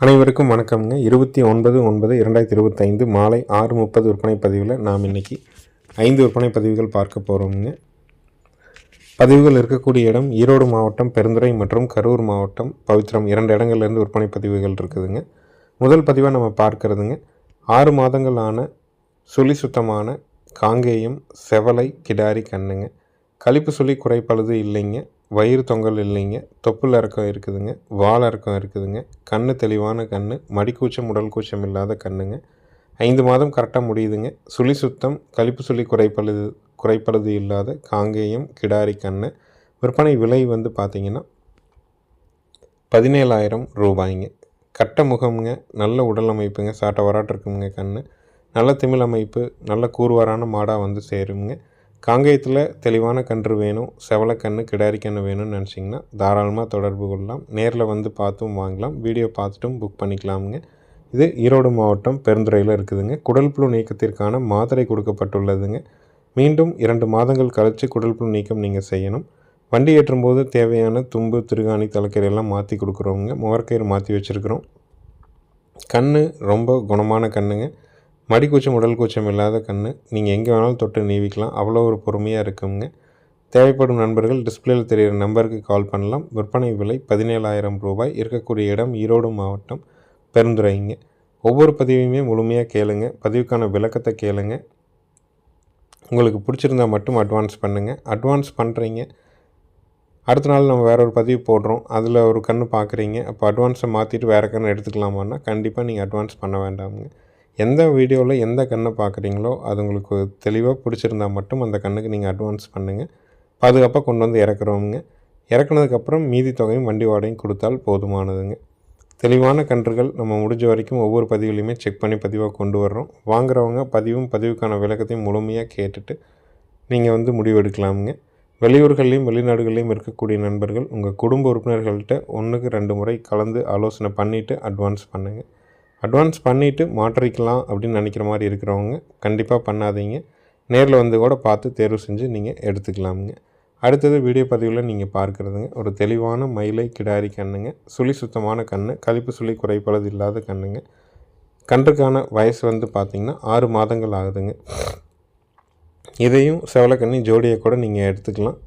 அனைவருக்கும் வணக்கம்ங்க. இருபத்தி ஒன்பது ஒன்பது இரண்டாயிரத்தி இருபத்தைந்து மாலை ஆறு முப்பது விற்பனை பதிவில் நாம் இன்னைக்கு ஐந்து விற்பனை பதிவுகள் பார்க்க போகிறோம்ங்க பதிவுகள் இருக்கக்கூடிய இடம் ஈரோடு மாவட்டம் பெருந்துறை மற்றும் கரூர் மாவட்டம். பவித்ரம் இரண்டு இடங்கள்லேருந்து விற்பனை பதிவுகள் இருக்குதுங்க. முதல் பதிவாக நம்ம பார்க்கறதுங்க. ஆறு மாதங்களான சுழி சுத்தமான காங்கேயம் செவலை கிடாரி கண்ணுங்க. கழிப்பு சுழி குறைப்பழுது இல்லைங்க. வயிறு தொங்கல் இல்லைங்க தொப்புள் இறக்கம் இருக்குதுங்க வால் இறக்கம் இருக்குதுங்க கண் தெளிவான கண் மடிக்கூச்சம் உடல் கூச்சம் இல்லாத கண்ணுங்க. ஐந்து மாதம் கரெக்டாக முடியுதுங்க. சுழி சுத்தம் கழிப்பு சுழி குறைப்பழுது குறைப்பழுது இல்லாத காங்கேயம் கிடாரி கண்ணு. விற்பனை விலை வந்து பார்த்திங்கன்னா பதினேழாயிரம் ரூபாய்ங்க. கட்ட முகம்ங்க நல்ல உடல் அமைப்புங்க சாட்டை வராட்டு இருக்குங்க கண் நல்ல திமிழ் அமைப்பு நல்ல கூர்வாரான மாடாக வந்து சேருங்க. காங்கேயத்தில் தெளிவான கன்று வேணும் செவலக்கன்று கிடாரி கன்று வேணும்னு நினச்சிங்கன்னா தாராளமாக தொடர்பு கொள்ளலாம். நேரில் வந்து பார்த்தும் வாங்கலாம். வீடியோ பார்த்துட்டும் புக் பண்ணிக்கலாமுங்க. இது ஈரோடு மாவட்டம் பெருந்துறையில் இருக்குதுங்க. குடல் புழு நீக்கத்திற்கான மாத்திரை கொடுக்கப்பட்டுள்ளதுங்க. மீண்டும் இரண்டு மாதங்கள் கழித்து குடல் புழு நீக்கம் நீங்கள் செய்யணும். வண்டி ஏற்றும்போது தேவையான தும்பு திருகாணி தலைக்கறி எல்லாம் மாற்றி கொடுக்குறோங்க முகர்கயிறு மாற்றி வச்சுருக்குறோம். கண் ரொம்ப குணமான கண்ணுங்க. மடிக்கூச்சம் உடல் கூச்சம் இல்லாத கண் நீங்கள் எங்கே வேணாலும் தொட்டு நீவிக்கலாம். அவ்வளோ ஒரு பொறுமையாக இருக்குங்க. தேவைப்படும் நண்பர்கள் டிஸ்பிளேயில் தெரிகிற நம்பருக்கு கால் பண்ணலாம். விற்பனை விலை பதினேழாயிரம் ரூபாய். இருக்கக்கூடிய இடம் ஈரோடு மாவட்டம் பெருந்துரைங்க ஒவ்வொரு பதிவையுமே முழுமையாக கேளுங்க. பதிவுக்கான விளக்கத்தை கேளுங்க. உங்களுக்கு பிடிச்சிருந்தா மட்டும் அட்வான்ஸ் பண்ணுங்கள் அட்வான்ஸ் பண்ணுறீங்க அடுத்த நாள் நம்ம வேற ஒரு பதிவு போடுறோம். அதில் ஒரு கன்று பார்க்குறீங்க அப்போ அட்வான்ஸை மாற்றிட்டு வேறு கன்று எடுத்துக்கலாமான்னா கண்டிப்பாக நீங்கள் அட்வான்ஸ் பண்ண வேண்டாமுங்க. எந்த வீடியோவில் எந்த கண்ணை பார்க்குறீங்களோ அது உங்களுக்கு தெளிவாக பிடிச்சிருந்தா மட்டும் அந்த கண்ணுக்கு நீங்கள் அட்வான்ஸ் பண்ணுங்கள் பாதுகாப்பாக கொண்டு வந்து இறக்குறோமுங்க இறக்குனதுக்கப்புறம் மீதி தொகையும் வண்டி வாடகையும் கொடுத்தால் போதுமானதுங்க. தெளிவான கன்றுகள் நம்ம முடிஞ்ச வரைக்கும் ஒவ்வொரு பதிவுலையுமே செக் பண்ணி பதிவாக கொண்டு வர்றோம். வாங்குறவங்க பதிவும் பதிவுக்கான விளக்கத்தையும் முழுமையாக கேட்டுட்டு நீங்கள் வந்து முடிவு எடுக்கலாமுங்க. வெளியூர்கள்லேயும் வெளிநாடுகள்லேயும் இருக்கக்கூடிய நண்பர்கள் உங்கள் குடும்ப உறுப்பினர்கள்ட்ட ஒன்றுக்கு ரெண்டு முறை கலந்து ஆலோசனை பண்ணிவிட்டு அட்வான்ஸ் பண்ணுங்கள் அட்வான்ஸ் பண்ணிவிட்டு மாற்றிக்கலாம் அப்படின்னு நினைக்கிற மாதிரி இருக்கிறவங்க கண்டிப்பாக பண்ணாதீங்க. நேரில் வந்து கூட பார்த்து தேர்வு செஞ்சு நீங்கள் எடுத்துக்கலாமுங்க. அடுத்தது வீடியோ பதிவில் நீங்கள் பார்க்குறதுங்க. ஒரு தெளிவான மயிலை கிடாரி கண்ணுங்க. சுழி சுத்தமான கண் கழிப்பு சுழி குறைப்பளது இல்லாத கண்ணுங்க. கன்றுக்கான வயசு வந்து பார்த்திங்கன்னா ஆறு மாதங்கள் ஆகுதுங்க. இதையும் செவலக்கண்ணி ஜோடியை கூட நீங்கள் எடுத்துக்கலாம்.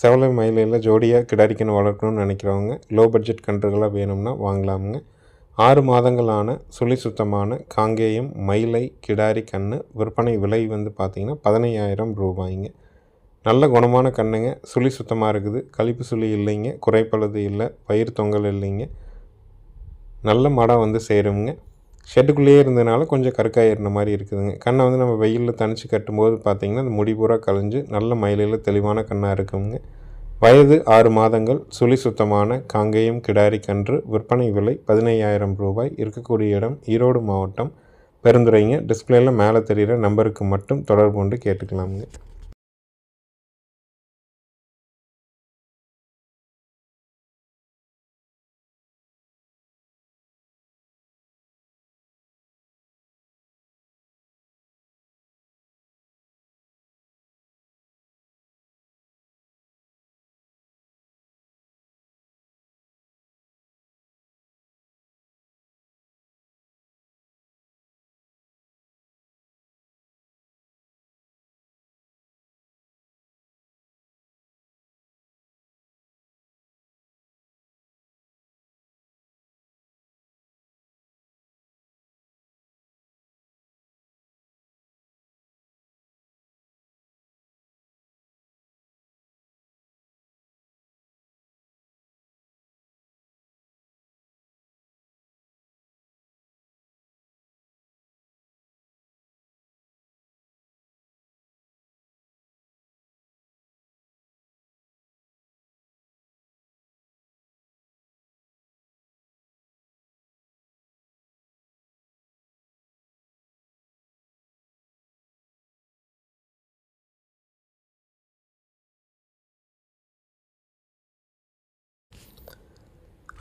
செவலை மயிலையில் ஜோடியாக கிடாரிக்கன்று வளர்க்கணும்னு நினைக்கிறவங்க லோ பட்ஜெட் கன்றுகளாக வேணும்னா வாங்கலாமுங்க. ஆறு மாதங்களான சுழி சுத்தமான காங்கேயம் மயிலை கிடாரி கன்று விற்பனை விலை வந்து பார்த்திங்கன்னா பதினையாயிரம் ரூபாய்ங்க. நல்ல குணமான கண்ணுங்க. சுழி சுத்தமாக இருக்குது. கழிப்பு சுழி இல்லைங்க. குறைப்பழுது இல்லை. பயிர் தொங்கல் இல்லைங்க. நல்ல மடம் வந்து சேருங்க ஷெட்டுக்குள்ளேயே இருந்ததுனால கொஞ்சம் கருக்காயிருந்த மாதிரி இருக்குதுங்க. கண்ணை வந்து நம்ம வெயிலில் தனித்து கட்டும்போது பார்த்திங்கன்னா அந்த முடி பூரா கலைஞ்சு நல்ல மயிலையில் தெளிவான கண்ணாக இருக்குங்க. வயது ஆறு மாதங்கள் சுழி சுத்தமான காங்கேயம் கிடாரி கன்று விற்பனை விலை பதினையாயிரம் ரூபாய் இருக்கக்கூடிய இடம் ஈரோடு மாவட்டம். பெருந்துறைங்க டிஸ்பிளேயில் மேலே தெரிகிற நம்பருக்கு மட்டும் தொடர்பு கொண்டு கேட்டுக்கலாமுங்க.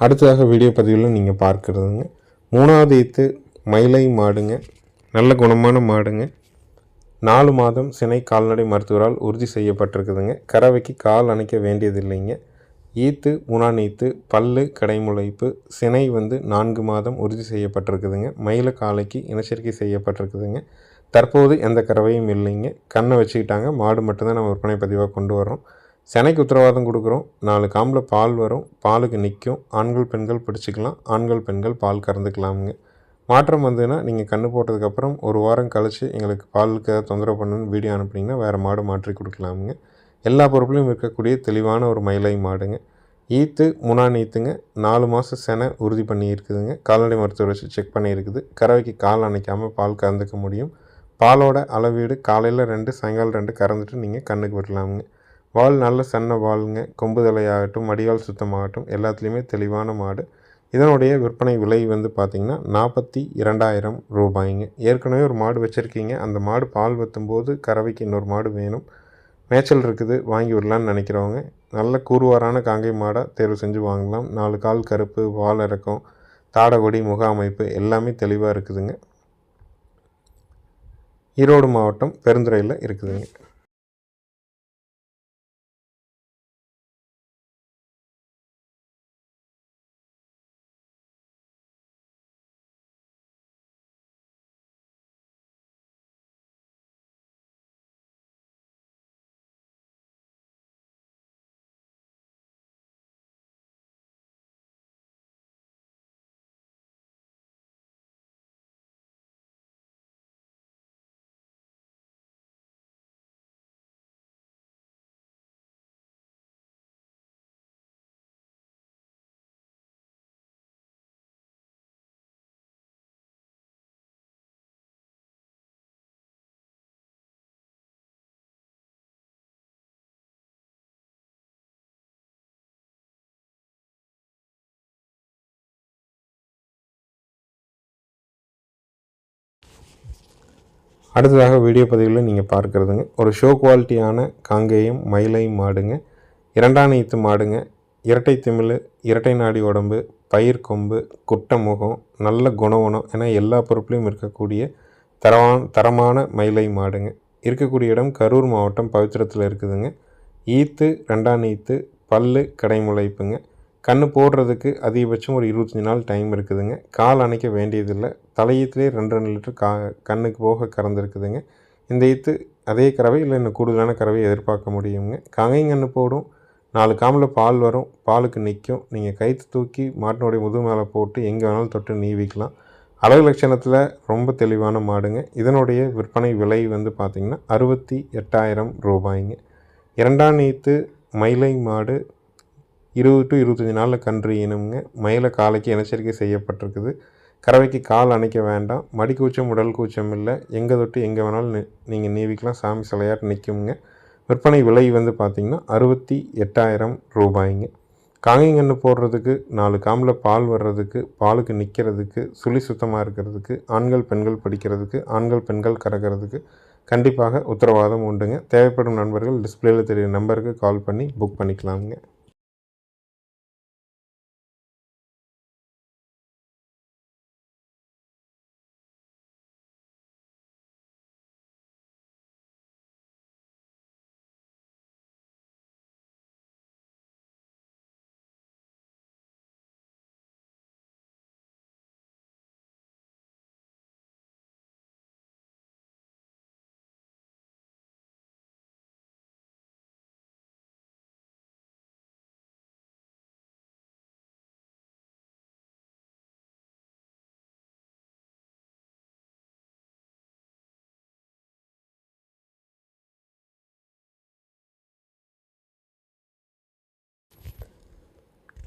அடுத்ததாக வீடியோ பதிவில் நீங்கள் பார்க்குறதுங்க. மூணாவது ஈத்து மயிலை மாடுங்க. நல்ல குணமான மாடுங்க. நாலு மாதம் சினை கால்நடை மருத்துவரால் உறுதி செய்யப்பட்டிருக்குதுங்க. கறவைக்கு கால் அணைக்க வேண்டியதில்லைங்க. ஈத்து முனாநீத்து பல்லு கடைமுளைப்பு சினை வந்து நான்கு மாதம் உறுதி செய்யப்பட்டிருக்குதுங்க. மயில காலைக்கு இனச்சரிக்கை செய்யப்பட்டிருக்குதுங்க. தற்போது எந்த கறவையும் இல்லைங்க. கண்ணை வச்சுக்கிட்டாங்க. மாடு மட்டும்தான் நம்ம விற்பனை பதிவாக கொண்டு வரோம் செனைக்கு உத்தரவாதம் கொடுக்குறோம். நாலு காம்பில் பால் வரும். பாலுக்கு நிற்கும் ஆண்கள் பெண்கள் பிடிச்சிக்கலாம். ஆண்கள் பெண்கள் பால் கறந்துக்கலாமுங்க. மாற்றம் வந்ததுன்னா நீங்கள் கன்று போட்டதுக்கப்புறம் ஒரு வாரம் கழித்து எங்களுக்கு பாலுக்கு ஏதாவது தொந்தரவு பண்ணுன்னு வீடியோ அனுப்புனீங்கன்னா வேறு மாடு மாற்றி கொடுக்கலாமுங்க. எல்லா பொருட்களையும் இருக்கக்கூடிய தெளிவான ஒரு மயிலை மாடுங்க. ஈத்து முனான் ஈத்துங்க நாலு மாதம் செனை உறுதி பண்ணி இருக்குதுங்க. கால்நடை மருத்துவர் வச்சு செக் பண்ணியிருக்குது கறவைக்கு கால் அணைக்காமல் பால் கறந்துக்க முடியும். பாலோட அளவீடு காலையில் ரெண்டு சாயங்காலம் ரெண்டு கறந்துட்டு நீங்கள் கண்ணுக்கு விடலாமுங்க வால் நல்ல சன்ன வாளுங்க. கொம்பு தலையாகட்டும் மடிவால் சுத்தமாகட்டும் எல்லாத்துலேயுமே தெளிவான மாடு. இதனுடைய விற்பனை விலை வந்து பார்த்திங்கன்னா நாற்பத்தி இரண்டாயிரம் ரூபாய்ங்க. ஏற்கனவே ஒரு மாடு வச்சுருக்கீங்க. அந்த மாடு பால் வத்தும்போது கறவைக்கு இன்னொரு மாடு வேணும். மேய்ச்சல் இருக்குது வாங்கி விடலான்னு நினைக்கிறவங்க. நல்ல கூறுவாரான காங்கை மாடாக தேர்வு செஞ்சு வாங்கலாம். நாலு கால் கருப்பு வால் இறக்கம் தாடகொடி முக அமைப்பு எல்லாமே தெளிவாக இருக்குதுங்க. ஈரோடு மாவட்டம் பெருந்துறையில் இருக்குதுங்க. அடுத்ததாக வீடியோ பதிவில் நீங்கள் பார்க்குறதுங்க. ஒரு ஷோ குவாலிட்டியான காங்கேயம் மயிலையும் மாடுங்க. இரண்டாம் ஈத்து மாடுங்க. இரட்டை திமிழ் இரட்டை நாடி உடம்பு பயிர் கொம்பு குட்டை முகம் நல்ல குணவனம் என எல்லா பொருட்களையும் இருக்கக்கூடிய தரவான் தரமான மயிலை மாடுங்க. இருக்கக்கூடிய இடம் கரூர் மாவட்டம் பவித்திரத்தில் இருக்குதுங்க. ஈத்து ரெண்டாம் ஈத்து பல்லு கடைமுளைப்புங்க. கன்று போடுறதுக்கு அதிகபட்சம் ஒரு இருபத்தஞ்சி நாள் டைம் இருக்குதுங்க. கால் அணைக்க வேண்டியதில்லை. தலையீத்துலேயே ரெண்டு ரெண்டு லிட்டர் கா கண்ணுக்கு போக கறந்துருக்குதுங்க. இந்த ஈத்து அதே கறவை இல்லை இன்னும் கூடுதலான கறவையை எதிர்பார்க்க முடியுங்க. கங்கைங்கன்று போடும். நாலு காமில் பால் வரும். பாலுக்கு நிற்கும் நீங்கள் கைத்து தூக்கி மாட்டினுடைய முது மேலே போட்டு எங்கே வேணாலும் தொட்டு நீவிக்கலாம். அழகு லட்சணத்தில் ரொம்ப தெளிவான மாடுங்க. இதனுடைய விற்பனை விலை வந்து பார்த்திங்கன்னா அறுபத்தி எட்டாயிரம் ரூபாய்ங்க. இரண்டாம் நீத்து மயிலை மாடு இருபது டு இருபத்தஞ்சி நாளில் கன்று ஈனுங்க மயில காலைக்கு இனச்சரிக்கை செய்யப்பட்டிருக்குது. கறவைக்கு கால் அணைக்க வேண்டாம். மடி கூச்சம் உடல் கூச்சம் இல்லை. எங்கே தொட்டு எங்கே வேணாலும் நீங்கள் நீவிக்கலாம். சாமி சிலையாட்டு நிற்குங்க விற்பனை விலை வந்து பார்த்திங்கன்னா அறுபத்தி எட்டாயிரம் ரூபாய்ங்க. காங்கிங்கன்று போடுறதுக்கு நாலு காமில் பால் வர்றதுக்கு பாலுக்கு நிற்கிறதுக்கு சுழி சுத்தமாக இருக்கிறதுக்கு ஆண்கள் பெண்கள் படிக்கிறதுக்கு ஆண்கள் பெண்கள் கறக்கிறதுக்கு கண்டிப்பாக உத்தரவாதம் உண்டுங்க. தேவைப்படும் நண்பர்கள் டிஸ்பிளேயில் தெரிய நம்பருக்கு கால் பண்ணி புக் பண்ணிக்கலாமுங்க.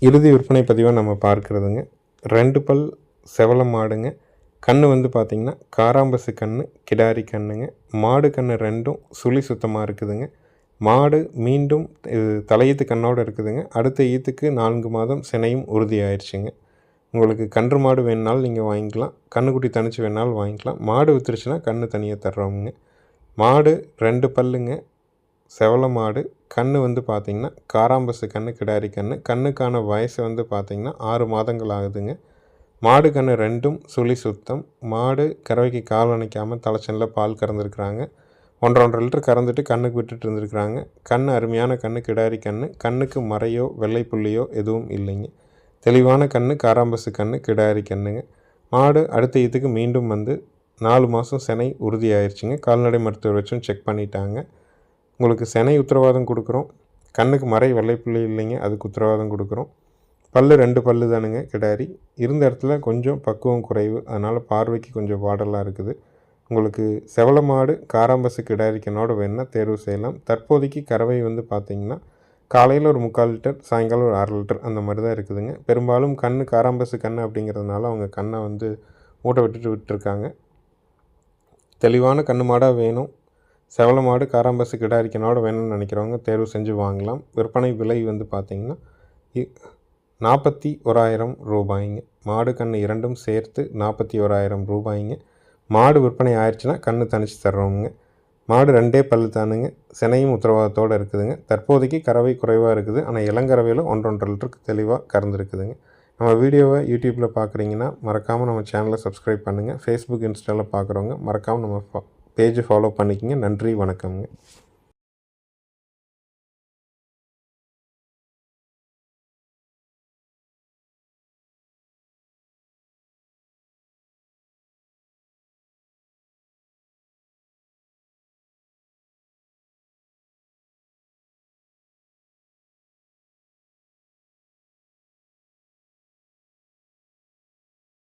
இறுதி விற்பனை பதிவாக நம்ம பார்க்குறதுங்க. ரெண்டு பல் செவல மாடுங்க. கன்று வந்து பார்த்திங்கன்னா காராம்பசு கன்று கிடாரி கன்றுங்க மாடு கன்று ரெண்டும் சுழி சுத்தமாக இருக்குதுங்க. மாடு மீண்டும் இது தலையீத்து கண்ணோடு இருக்குதுங்க. அடுத்த ஈத்துக்கு நான்கு மாதம் சினையும் உறுதியாயிருச்சுங்க உங்களுக்கு கன்று மாடு வேணுனாலும் நீங்கள் வாங்கிக்கலாம். கன்றுக்குட்டி தனிச்சு வேணாலும் வாங்கிக்கலாம். மாடு வித்துருச்சுன்னா கன்று தனியாக தர்றோமுங்க. மாடு ரெண்டு பல்லுங்க. செவல மாடு கன்று வந்து பார்த்திங்கன்னா காராம்பசு கன்று கிடாரி கன்று கண்ணுக்கான வயசு வந்து பார்த்திங்கன்னா ஆறு மாதங்கள் ஆகுதுங்க. மாடு கன்று ரெண்டும் சுழி சுத்தம். மாடு கறவைக்கு கால் அணைக்காமல் தலைச்சனில் பால் கறந்துருக்குறாங்க. ஒன்றரை ஒன்றரை லிட்டர் கறந்துட்டு கண்ணுக்கு விட்டுட்டு இருந்திருக்கிறாங்க. கண் அருமையான கண்ணு கிடாரி கண்ணு. கண்ணுக்கு மறையோ வெள்ளை புள்ளியோ எதுவும் இல்லைங்க. தெளிவான கண்ணு காராம்பசு கண்ணு கிடாரி கண்ணுங்க. மாடு அடுத்த இதுக்கு மீண்டும் வந்து நாலு மாதம் செனை உறுதியாயிருச்சுங்க. கால்நடை மருத்துவர் வச்சும் செக் பண்ணிட்டாங்க. உங்களுக்கு செனை உத்தரவாதம் கொடுக்குறோம். கண்ணுக்கு மறை வெள்ளைப்புள்ளி இல்லைங்க அதுக்கு உத்தரவாதம் கொடுக்குறோம். பல்லு ரெண்டு பல்லு தானுங்க கிடாரி. இருந்த இடத்துல கொஞ்சம் பக்குவம் குறைவு அதனால் பார்வைக்கு கொஞ்சம் வாடலாக இருக்குது. உங்களுக்கு செவல மாடு காராம்பசு கிடாரிக்கனோட வேணால் தேர்வு செய்யலாம். தற்போதைக்கு கறவை வந்து பார்த்திங்கன்னா காலையில் ஒரு முக்கால் லிட்டர் சாயங்காலம் ஒரு அரை லிட்டர் அந்த மாதிரி தான் இருக்குதுங்க. பெரும்பாலும் கண் காராம்பசு கண் அப்படிங்கிறதுனால அவங்க கண்ணை வந்து மூட்டை விட்டுட்டு விட்டுருக்காங்க. தெளிவான கண்ணு மாடாக வேணும். செவல மாடு காராம்பசு கிடாரிக்கனோட வேணும்னு நினைக்கிறவங்க தேர்வு செஞ்சு வாங்கலாம். விற்பனை விலை வந்து பார்த்திங்கன்னா இ- நாற்பத்தி ஓராயிரம் ரூபாய்ங்க. மாடு கன்று இரண்டும் சேர்த்து நாற்பத்தி ஓராயிரம் ரூபாய்ங்க. மாடு விற்பனை ஆயிடுச்சுன்னா கன்று தனிச்சு தர்றோமுங்க. மாடு ரெண்டே பல்லு தானுங்க. சினையும் உத்தரவாதத்தோடு இருக்குதுங்க. தற்போதைக்கு கறவை குறைவாக இருக்குது. ஆனால் இளங்கறவையில் ஒன்றொன்றரை லிட்டருக்கு தெளிவாக கறந்துருக்குதுங்க. நம்ம வீடியோவை யூடியூப்பில் பார்க்குறீங்கன்னா மறக்காமல் நம்ம சேனலை சப்ஸ்கிரைப் பண்ணுங்கள் ஃபேஸ்புக் இன்ஸ்டாவில் பார்க்குறவங்க மறக்காமல் நம்ம பேஜை ஃபாலோ பண்ணிக்கங்க. நன்றி வணக்கம்ங்க.